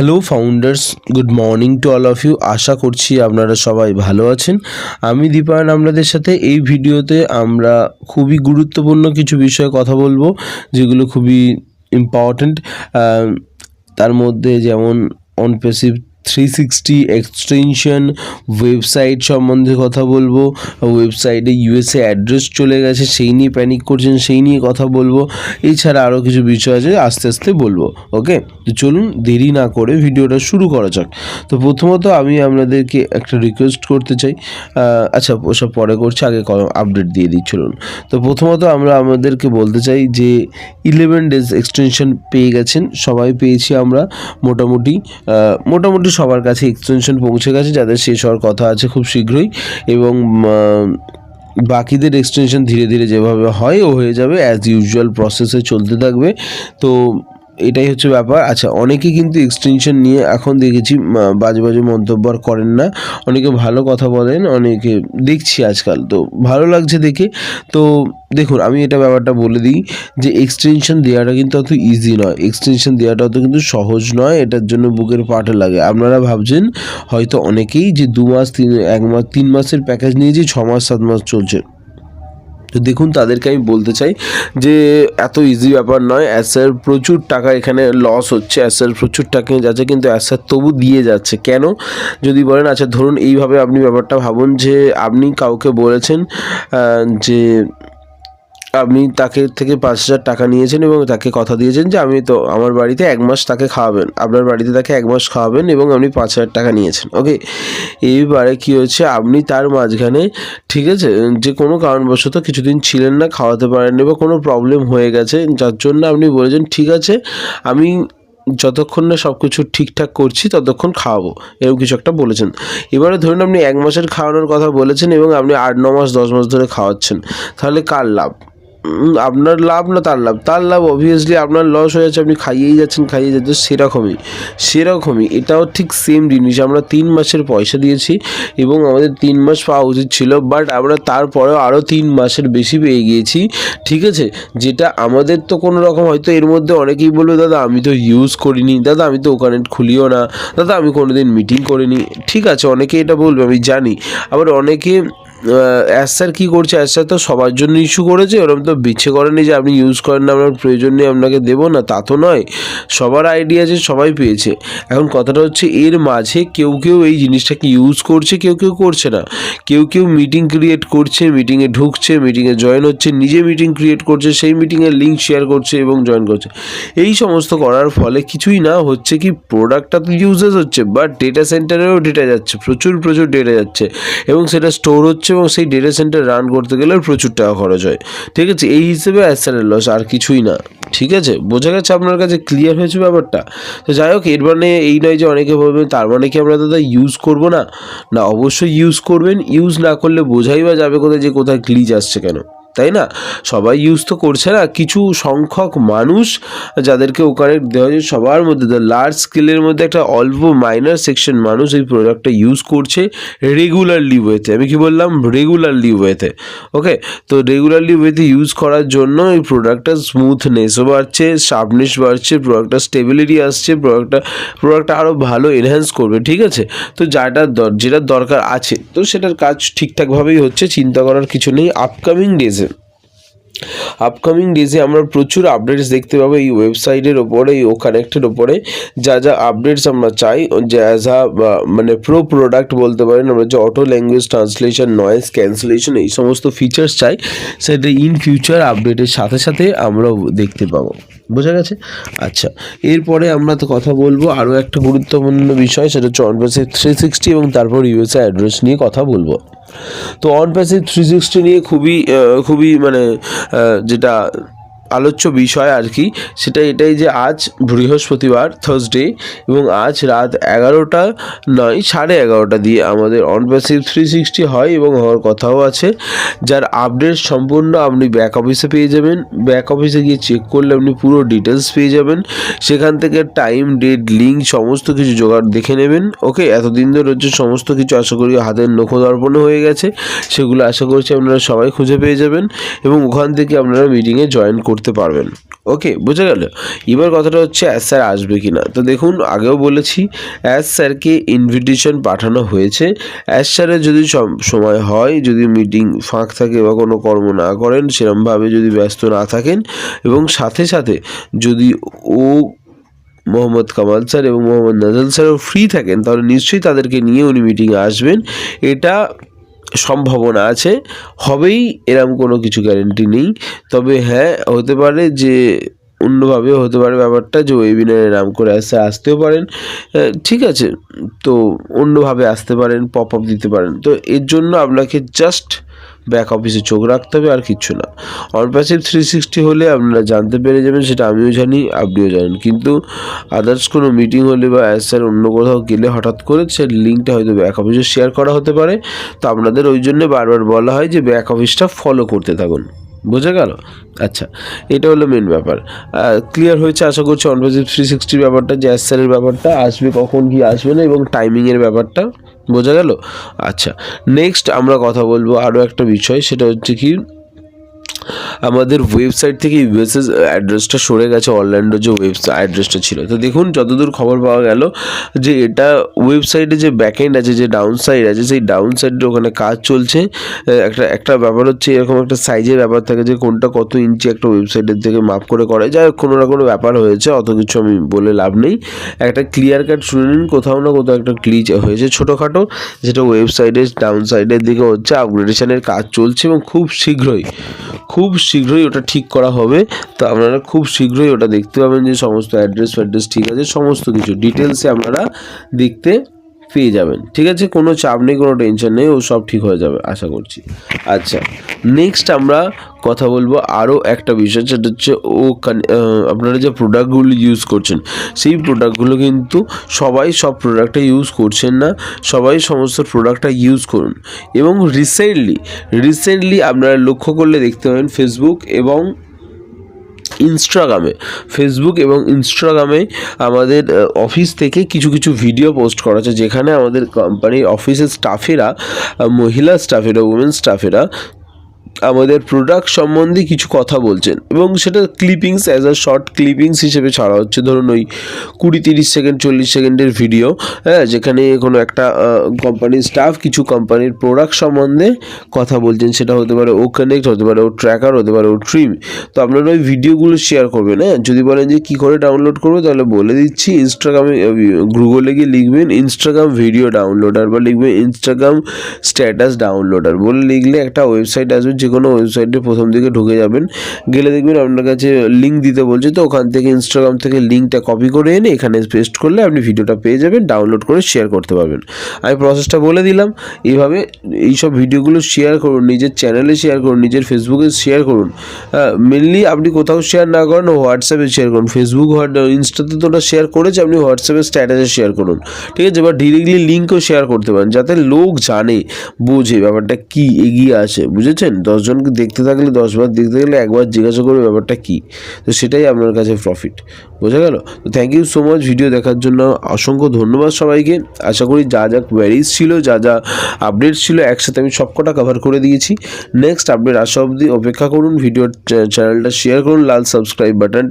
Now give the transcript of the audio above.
Hello founders good morning to all of you আশা করছি আপনারা সবাই ভালো আছেন। আমি দীপায়ন, আপনাদের সাথে এই ভিডিওতে আমরা খুবই গুরুত্বপূর্ণ কিছু বিষয়ে কথা বলব, যেগুলো খুবই ইম্পর্ট্যান্ট তার মধ্যে যেমন on passive three sixty extension website সম্বন্ধে কথা বলব। ওয়েবসাইটে ইউএসএ অ্যাড্রেস চলে গেছে, সেই নিয়ে প্যানিক করছেন, সেই নিয়ে কথা বলব। এছাড়া আরও কিছু বিষয় আছে, আস্তে আস্তে বলব ওকে তো চলুন দেরি না করে ভিডিওটা শুরু করা যাক। তো প্রথমত আমি আপনাদেরকে একটা রিকোয়েস্ট করতে চাই। আচ্ছা ওসব পরে করছি, আগে আপডেট দিয়ে দিই, চলুন। তো প্রথমত আমরা আমাদেরকে বলতে চাই যে ইলেভেন ডেজ এক্সটেনশন পেয়ে গেছেন, সবাই পেয়েছি আমরা মোটামুটি। মোটামুটি সবার কাছে এক্সটেনশন পৌঁছে গেছে, যাদের শেষ হওয়ার কথা আছে খুব শীঘ্রই এবং বাকিদের এক্সটেনশন ধীরে ধীরে যেভাবে হয় ও হয়ে যাবে অ্যাজ ইউজুয়াল প্রসেসে চলতে থাকবে। তো এটাই হচ্ছে ব্যাপার। আচ্ছা অনেকে কিন্তু এক্সটেনশন নিয়ে এখন দেখেছি বাজে বাজে মন্তব্য আর করেন না। অনেকে ভালো কথা বলেন, অনেকে দেখছি আজকাল। তো ভালো লাগছে দেখে। তো দেখুন, আমি এটা ব্যাপারটা বলে দিই যে এক্সটেনশন দেওয়াটা কিন্তু অত ইজি নয়। এক্সটেনশন দেওয়াটা অত কিন্তু সহজ নয়। এটার জন্য বুকের পাটা লাগে। আপনারা ভাবছেন হয়তো অনেকেই যে দু মাস, তিন, এক মাস, তিন মাসের প্যাকেজ নিয়েছি ছ মাস, সাত মাস চলছে। তো দেখুন, তাদেরকে আমি বলতে চাই যে, এত ইজি ব্যাপার নয়। অ্যাসের প্রচুর টাকা এখানে লস হচ্ছে। অ্যাসের প্রচুর টাকা যাচ্ছে, কিন্তু অ্যাসার তবু দিয়ে যাচ্ছে। কেন? যদি বলেন আচ্ছা ধরুন, এইভাবে আপনি ব্যাপারটা ভাবুন যে, আপনি কাউকে বলেছেন যে আপনি তাকে থেকে পাঁচ হাজার টাকা নিয়েছেন এবং তাকে কথা দিয়েছেন যে আমি তো আমার বাড়িতে এক মাস তাকে খাওয়াবেন, আপনার বাড়িতে তাকে এক মাস খাওয়াবেন এবং আপনি পাঁচ হাজার টাকা নিয়েছেন। ওকে এইবারে কী হচ্ছে আপনি তার মাঝখানে, ঠিক আছে, যে কোনো কারণবশত কিছুদিন ছিলেন না, খাওয়াতে পারেননি বা কোনো প্রবলেম হয়ে গেছে, যার জন্য আপনি বলেছেন, ঠিক আছে, আমি যতক্ষণ না সব কিছু ঠিকঠাক করছি, ততক্ষণ খাওয়াবো, এরকম কিছু একটা বলেছেন। এবারে ধরুন আপনি এক মাসের খাওয়ানোর কথা বলেছেন এবং আপনি আট, ন মাস, দশ মাস ধরে খাওয়াচ্ছেন, তাহলে কার লাভ? আপনার লাভ না তার লাভ? তার লাভ অবভিয়াসলি আপনার লস হয়ে যাচ্ছে, আপনি খাইয়েই যাচ্ছেন খাইয়ে যাচ্ছেন, সেরকমই সেরকমই। এটাও ঠিক সেম জিনিস, আমরা তিন মাসের পয়সা দিয়েছি এবং আমাদের তিন মাস পাওয়া উচিত ছিল বাট আমরা তারপরেও আরও তিন মাসের বেশি পেয়ে গিয়েছি, ঠিক আছে? যেটা আমাদের তো কোনো রকম হয়তো এর মধ্যে অনেকেই বলবে, দাদা, আমি তো ইউজ করিনি, দাদা, আমি তো ওখানে খুলিও না, দাদা, আমি কোনো দিন মিটিং করিনি। ঠিক আছে, অনেকে এটা বলবে, আমি জানি। আবার অনেকে অ্যাসার কী করছে? অ্যাসার তো সবার জন্য ইস্যু করেছে। ওরকম তো বিচ্ছে করেনি যে আপনি ইউজ করেন না আপনার প্রয়োজন নেই, আপনাকে দেবো না, তা তো নয়। সবার আইডিয়া আছে, সবাই পেয়েছে। এখন কথাটা হচ্ছে, এর মাঝে কেউ কেউ এই জিনিসটাকে ইউজ করছে, কেউ কেউ করছে না। কেউ কেউ মিটিং ক্রিয়েট করছে মিটিংয়ে ঢুকছে মিটিংয়ে জয়েন হচ্ছে, নিজে মিটিং ক্রিয়েট করছে, সেই মিটিংয়ের লিঙ্ক শেয়ার করছে এবং জয়েন করছে। এই সমস্ত করার ফলে কিছুই না, হচ্ছে কি প্রোডাক্টটা তো ইউজেস হচ্ছে বাট ডেটা সেন্টারেও ডেটা যাচ্ছে, প্রচুর প্রচুর ডেটা যাচ্ছে। এবং সেটা স্টোর হচ্ছে এবং সেই ডেটা সেন্টার রান করতে গেলে প্রচুর টাকা খরচ হয়। ঠিক আছে? এই হিসেবে অ্যাসারের লস আর কিছুই না। ঠিক আছে? বোঝা গেছে আপনার কাছে ক্লিয়ার হয়েছে ব্যাপারটা? তো যাই হোক, এর মানে এই নয় যে অনেকে ভাববেন তার মানে কি আমরা দাদা ইউজ করব না? না, অবশ্যই ইউজ করবেন। ইউজ না করলে বোঝাই বা যাবে কোথায় যে কোথায় গ্লিজ আসছে কেন? তাই না? সবাই ইউজ তো করছে না। কিছু সংখ্যক মানুষ যাদেরকে ওখানে দেওয়া হয়েছে, সবার মধ্যে লার্জ স্কেলের মধ্যে একটা অল্প মাইনার সেকশন মানুষ এই প্রোডাক্টটা ইউজ করছে রেগুলারলি ওয়েতে আমি কি বললাম? রেগুলারলি ওয়েতে ওকে তো রেগুলারলি ওয়েতে ইউজ করার জন্য এই প্রোডাক্টটা স্মুথনেসও বাড়ছে শার্পনেস বাড়ছে প্রোডাক্টটা স্টেবিলিটি আসছে প্রোডাক্টটা প্রোডাক্টটা আরও ভালো এনহ্যান্স করবে, ঠিক আছে? তো যাটা যেটা দরকার আছে, তো সেটার কাজ ঠিকঠাকভাবেই হচ্ছে, চিন্তা করার কিছু নেই। আপকামিং ডেজে আপকামিং ডেজে আমরা প্রচুর আপডেটস দেখতে পাবো এই ওয়েবসাইটের ওপরে, এই ও কানেক্টের ওপরে। যা যা আপডেটস আমরা চাই, যে অ্যাজ আ মানে প্রো প্রোডাক্ট বলতে পারেন, আমরা যে auto language translation noise cancellation এই সমস্ত ফিচার্স চাই, সেটা ইন ফিউচার আপডেটের সাথে সাথে আমরা দেখতে পাবো। বোঝা গেছে? আচ্ছা এরপরে আমরা তো কথা বলব আরও একটা গুরুত্বপূর্ণ বিষয়, সেটা হচ্ছে অনপ্যাসিভ থ্রি সিক্সটি এবং তারপর ইউএসএ অ্যাড্রেস নিয়ে কথা বলব। তো অনপ্যাসিভ থ্রি সিক্সটি নিয়ে খুবই খুবই মানে যেটা আলোচ্য বিষয় আর কি সেটা এটাই যে আজ বৃহস্পতিবার থার্সডে এবং আজ রাত এগারোটা নয়, সাড়ে এগারোটা দিয়ে আমাদের অনপ্যাসিভ থ্রি সিক্সটি হয় এবং হওয়ার কথাও আছে। যার আপডেট সম্পূর্ণ আপনি ব্যাক অফিসে পেয়ে যাবেন। ব্যাক অফিসে গিয়ে চেক করলে আপনি পুরো ডিটেলস পেয়ে যাবেন। সেখান থেকে টাইম ডেট লিঙ্ক সমস্ত কিছু জোগাড় দেখে নেবেন। ওকে এতদিন ধরে হচ্ছে সমস্ত কিছু আশা করি হাতের নখদর্পণে হয়ে গেছে। সেগুলো আশা করছি আপনারা সবাই খুঁজে পেয়ে যাবেন এবং ওখান থেকে আপনারা মিটিংয়ে জয়েন করতে করতে পারবেন। ওকে, বুঝে গেল? এবার কথাটা হচ্ছে অ্যাস স্যার আসবে কি না তো দেখুন, আগেও বলেছি অ্যাস স্যারকে ইনভিটেশন পাঠানো হয়েছে। অ্যাস স্যারের যদি সম- সময় হয়, যদি মিটিং ফাঁক থাকে বা কোনো কর্ম না করেন, সেরমভাবে যদি ব্যস্ত না থাকেন, এবং সাথে সাথে যদি ও মোহাম্মদ কামাল স্যার এবং মোহাম্মদ নাজাল স্যারও ফ্রি থাকেন, তাহলে নিশ্চয়ই তাদেরকে নিয়ে উনি মিটিংয়ে আসবেন। এটা সম্ভাবনা আছে, হবেই, এরম কোনো কিছু গ্যারেন্টি নেই। তবে হ্যাঁ হতে পারে যে অন্যভাবে হতে পারে ব্যাপারটা যে ওয়েবিনারে নাম করে আসতে, আসতেও পারেন। ঠিক আছে, তো অন্যভাবে আসতে পারেন পপ আপ দিতে পারেন। তো এর জন্য আপনাকে জাস্ট ব্যাক অফিসে চোখ রাখতে হবে, আর কিচ্ছু না। অনপ্যাসিভ থ্রি সিক্সটি হলে আপনারা জানতে পেরে যাবেন, সেটা আমিও জানি, আপনিও জানেন। কিন্তু আদার্স কোনো মিটিং হলে বা অ্যাসার অন্য কোথাও গেলে হঠাৎ করে সে লিঙ্কটা হয়তো ব্যাক অফিসে শেয়ার করা হতে পারে। তো আপনাদের ওই জন্যে বারবার বলা হয় যে ব্যাক অফিসটা ফলো করতে থাকুন। বোঝা গেল? আচ্ছা এটা হলো মেন ব্যাপার। ক্লিয়ার হয়েছে, আশা করছি অনপ্যাসিভ থ্রি সিক্সটির ব্যাপারটা, যে স্যারের ব্যাপারটা, আসবে কখন কি আসবে না, এবং টাইমিংয়ের ব্যাপারটা, বোঝা গেল? আচ্ছা নেক্সট আমরা কথা বলব আরও একটা বিষয়, সেটা হচ্ছে কি আমাদের ওয়েবসাইট থেকে ইউএসএস অ্যাড্রেসটা সরে গেছে অনলাইনের যে ওয়েবসাইট অ্যাড্রেসটা ছিল। তো দেখুন, যতদূর খবর পাওয়া গেল যে এটা ওয়েবসাইটে যে ব্যাকএন্ড আছে, যে ডাউন সাইড আছে, সেই ডাউন সাইডের ওখানে কাজ চলছে। একটা একটা ব্যাপার হচ্ছে এরকম একটা সাইজের ব্যাপার থাকে যে কোনটা কত ইঞ্চি একটা ওয়েবসাইটের থেকে মাপ করে করে। হোক, কোনো না কোনো ব্যাপার হয়েছে, অত কিছু আমি বলে লাভ নেই। একটা ক্লিয়ার কাট শুনে নিন, কোথাও না কোথাও একটা ক্লিচ হয়েছে ছোটোখাটো, যেটা ওয়েবসাইটের ডাউন সাইডের দিকে হচ্ছে আপগ্রেডেশনের কাজ চলছে এবং খুব শীঘ্রই, খুব শীঘ্রই ওটা ঠিক করা হবে। তো আপনারা খুব শীঘ্রই ওটা দেখতে পাবেন যে সমস্ত অ্যাড্রেস ফ্যাড্রেস ঠিক আছে, সমস্ত কিছু। ডিটেলসে আপনারা দেখতে পেয়ে যাবেন। ঠিক আছে? কোনো চাপ নেই, কোনো টেনশন নেই, ও সব ঠিক হয়ে যাবে, আশা করছি। আচ্ছা নেক্সট আমরা কথা বলব আরও একটা বিষয়, সেটা হচ্ছে ও আপনারা যে প্রোডাক্টগুলো ইউজ করছেন, সেই প্রোডাক্টগুলো কিন্তু সবাই সব প্রোডাক্টটা ইউজ করছেন না, সবাই সমস্ত প্রোডাক্টটা ইউজ করুন। এবং রিসেন্টলি রিসেন্টলি আপনারা লক্ষ্য করলে দেখতে পাবেন ফেসবুক এবং ইনস্টাগ্রামে ফেসবুক এবং ইনস্টাগ্রামে আমাদের অফিস থেকে কিছু কিছু ভিডিও পোস্ট করা আছে, যেখানে আমাদের কোম্পানির অফিসের স্টাফেরা মহিলা স্টাফেরা উমেন স্টাফেরা আমাদের প্রোডাক্ট সম্বন্ধে কিছু কথা বলছেন। এবং সেটা clippings as a short clippings হিসেবে ছাড়া হচ্ছে। ধরুন ওই কুড়ি, তিরিশ সেকেন্ড চল্লিশ সেকেন্ডের ভিডিও হ্যাঁ যেখানে কোনো একটা কোম্পানির স্টাফ কিছু কোম্পানির প্রোডাক্ট সম্বন্ধে কথা বলছেন। সেটা হতে পারে ও কানেক্ট হতে পারে ও ট্র্যাকার হতে পারে ও ট্রিম তো আপনারা ওই ভিডিওগুলো শেয়ার করবেন হ্যাঁ? যদি বলেন যে কী করে ডাউনলোড করব, তাহলে বলে দিচ্ছি ইনস্টাগ্রামে গুগলে গিয়ে লিখবেন ইনস্টাগ্রাম ভিডিও ডাউনলোডার বা লিখবেন ইনস্টাগ্রাম স্ট্যাটাস ডাউনলোডার বলে লিখলে একটা ওয়েবসাইট আসবে, যে কোনো ওয়েবসাইটে প্রথম দিকে ঢুকে যাবেন। গেলে দেখবেন আপনার কাছে লিঙ্ক দিতে বলছে। তো ওখান থেকে ইনস্টাগ্রাম থেকে লিঙ্কটা কপি করে এনে এখানে পেস্ট করলে আপনি ভিডিওটা পেয়ে যাবেন ডাউনলোড করে শেয়ার করতে পারবেন। আমি প্রসেসটা বলে দিলাম। এইভাবে এইসব ভিডিওগুলো শেয়ার করুন, নিজের চ্যানেলে শেয়ার করুন, নিজের ফেসবুকে শেয়ার করুন। মেনলি আপনি কোথাও শেয়ার না করেন হোয়াটসঅ্যাপে শেয়ার করুন। ফেসবুক ইনস্টাতে তো ওটা শেয়ার করেছে, আপনি হোয়াটসঅ্যাপে স্ট্যাটাসে শেয়ার করুন। ঠিক আছে? বা ডিরেক্টলি লিঙ্কও শেয়ার করতে পারেন, যাতে লোক জানে, বোঝে ব্যাপারটা কি, এগিয়ে আছে। বুঝেছেন? দশজনকে দেখতে থাকলে, দশবার দেখতে গেলে একবার জিজ্ঞাসা করবে ব্যাপারটা কী? তো সেটাই আপনার কাছে প্রফিট বোঝা গেল? তো thank you so much video দেখার জন্য অসংখ্য ধন্যবাদ সবাইকে। আশা করি যা যা কোয়ারিজ ছিল, যা যা আপডেট ছিল, একসাথে আমি সবকটা কভার করে দিয়েছি। নেক্সট আপডেট আসা অবধি অপেক্ষা করুন ভিডিও চ্যানেলটা শেয়ার করুন, লাল সাবস্ক্রাইব বাটনটা